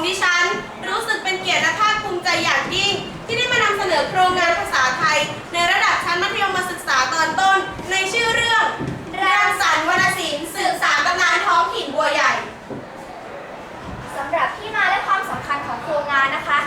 ของดิฉัน รู้สึกเป็นเกียรติและภาคภูมิใจอย่างยิ่ง ที่ได้มานำเสนอโครงงานภาษาไทย ในระดับชั้นมัธยมศึกษาตอนต้น ในชื่อเรื่องรังสรรค์วรรณศิลป์สื่อสารตำนานท้องถิ่นบัวใหญ่สำหรับที่มาและความสำคัญของโครงงานนะคะ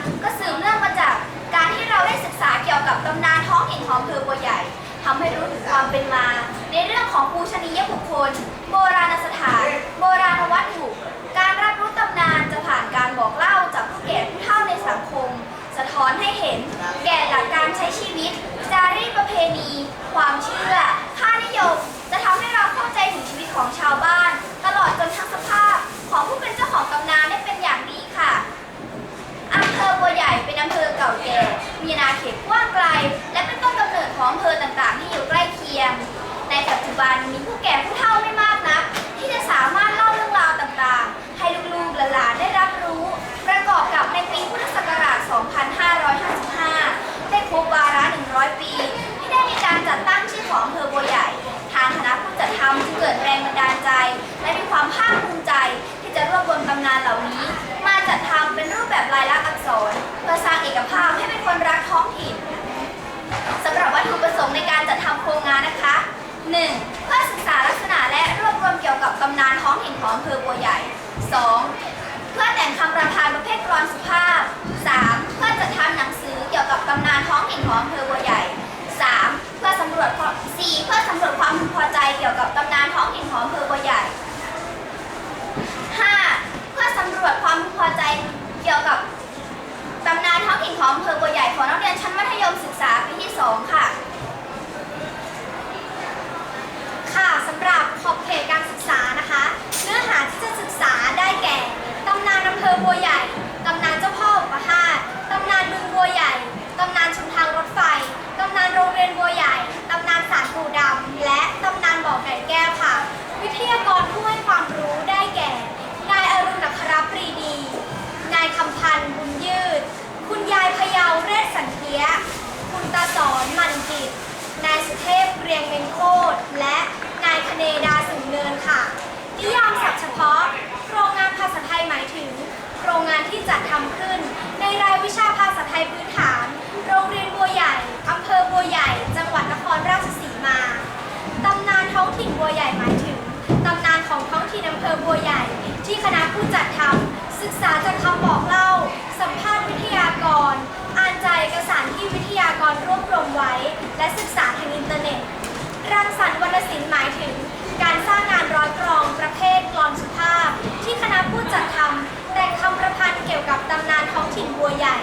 บันมีผู้แก่ผู้เฒ่า กี่ยวกับตำนานท้องถิ่นของอำเภอบัวใหญ่ของนักเรียนชั้นมัธยมศึกษาปีที่ 2 ค่ะ ค่ะสำหรับขอบเขตการศึกษานะคะ เนื้อหาที่จะศึกษาได้แก่ตำนานอำเภอบัวใหญ่ตำนานเจ้าพ่ออุปราชตำนานบึงบัวใหญ่ตำนานชุมทางรถไฟตำนานโรงเรียนบัวใหญ่ตำนานสารปูดำและตำนานบ่อไก่แก้วค่ะ วิทยากรผู้ให้ความรู้ได้แก่ นายอรุณอัครปรีดี นายคำพันธ์บุญยืด คุณยายพะเยาเรศสันเทีย คุณตาสอนมันจิต นายสุเทพเกรียงเมนโคตรและนายคเนดาสูงเนินค่ะ นิยามศัพท์เฉพาะโครงงานภาษาไทยหมายถึง โรงงานที่จัดทำขึ้น ในรายวิชาภาษาไทยพื้นฐาน โรงเรียนบัวใหญ่อำเภอบัวใหญ่ จังหวัดนครราชสีมา ตำนานท้องถิ่นบัวใหญ่หมายถึง ตำนานของท้องถิ่นอำเภอบัวใหญ่ ที่คณะผู้จัดทำ คณะผู้จัดทำแต่งคำประพันธ์เกี่ยวกับตำนานท้องถิ่นบัวใหญ่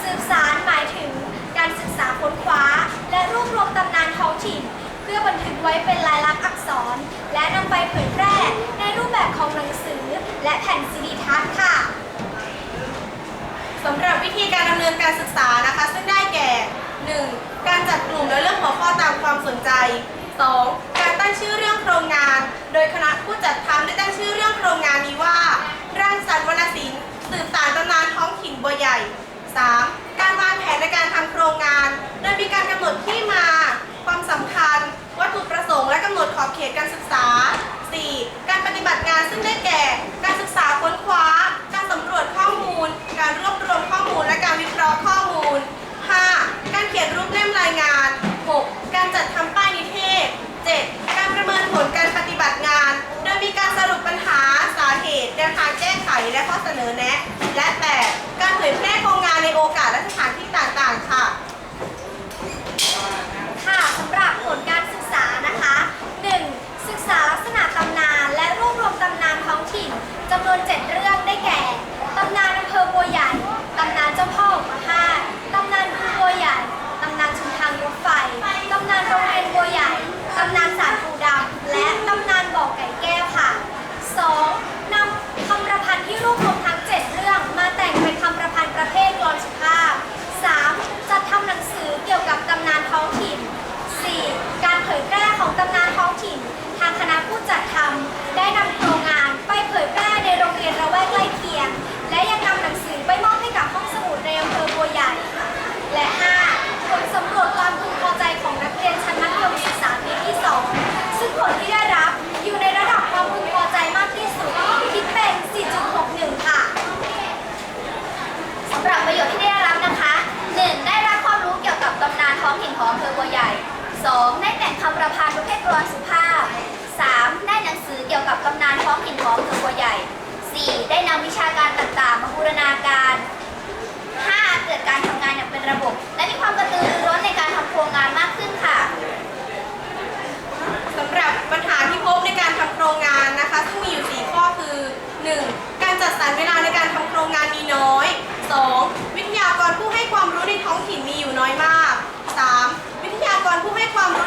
สืบสารหมายถึงการศึกษาค้นคว้า และรวบรวมตำนานท้องถิ่น เพื่อบันทึกไว้เป็นลายลักษณ์อักษร และนำไปเผยแพร่ในรูปแบบของหนังสือ และแผ่นซีดีทัศน์ค่ะสำหรับวิธีการดำเนินการศึกษานะคะ ซึ่งได้แก่ 1. การจัดกลุ่มและเลือกหัวข้อตามความสนใจ 2. ้งชื่อเรื่องโครงงาน โดยคณะผู้จัดทำได้ตั้งชื่อเรื่องโครงงานนี้ว่าร่างสรรค์วรรณศิลป์สืบสานตำนานท้องถิ่นบัวใหญ่ 3. การวางแผนในการทำโครงงาน โดยมีการกำหนดที่มา ความสำคัญ วัตถุประสงค์ ยและข้อเสนอแนะ และแต่การเผยแพร่โครงงานในโอกาสและสถานที่ต่างๆ ค่ะ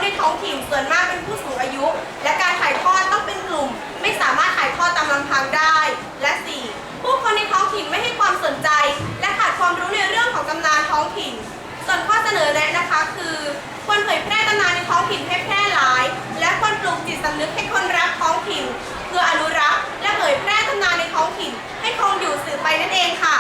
ในท้องถิ่นส่วนมากเป็นผู้สูงอายุ และการถ่ายทอดต้องเป็นกลุ่ม ไม่สามารถถ่ายทอดตามลำพังได้ และ 4. ผู้คนในท้องถิ่นไม่ให้ความสนใจ และขาดความรู้ในเรื่องของตำนานท้องถิ่น ส่วนข้อเสนอแนะนะคะ คือควรเผยแพร่ตำนานในท้องถิ่นให้แพร่หลาย และควรปลูกจิตสำนึกให้คนรักท้องถิ่น เพื่ออนุรักษ์ และเผยแพร่ตำนานในท้องถิ่น ให้คงอยู่สืบไปนั่นเองค่ะ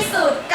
Jesus.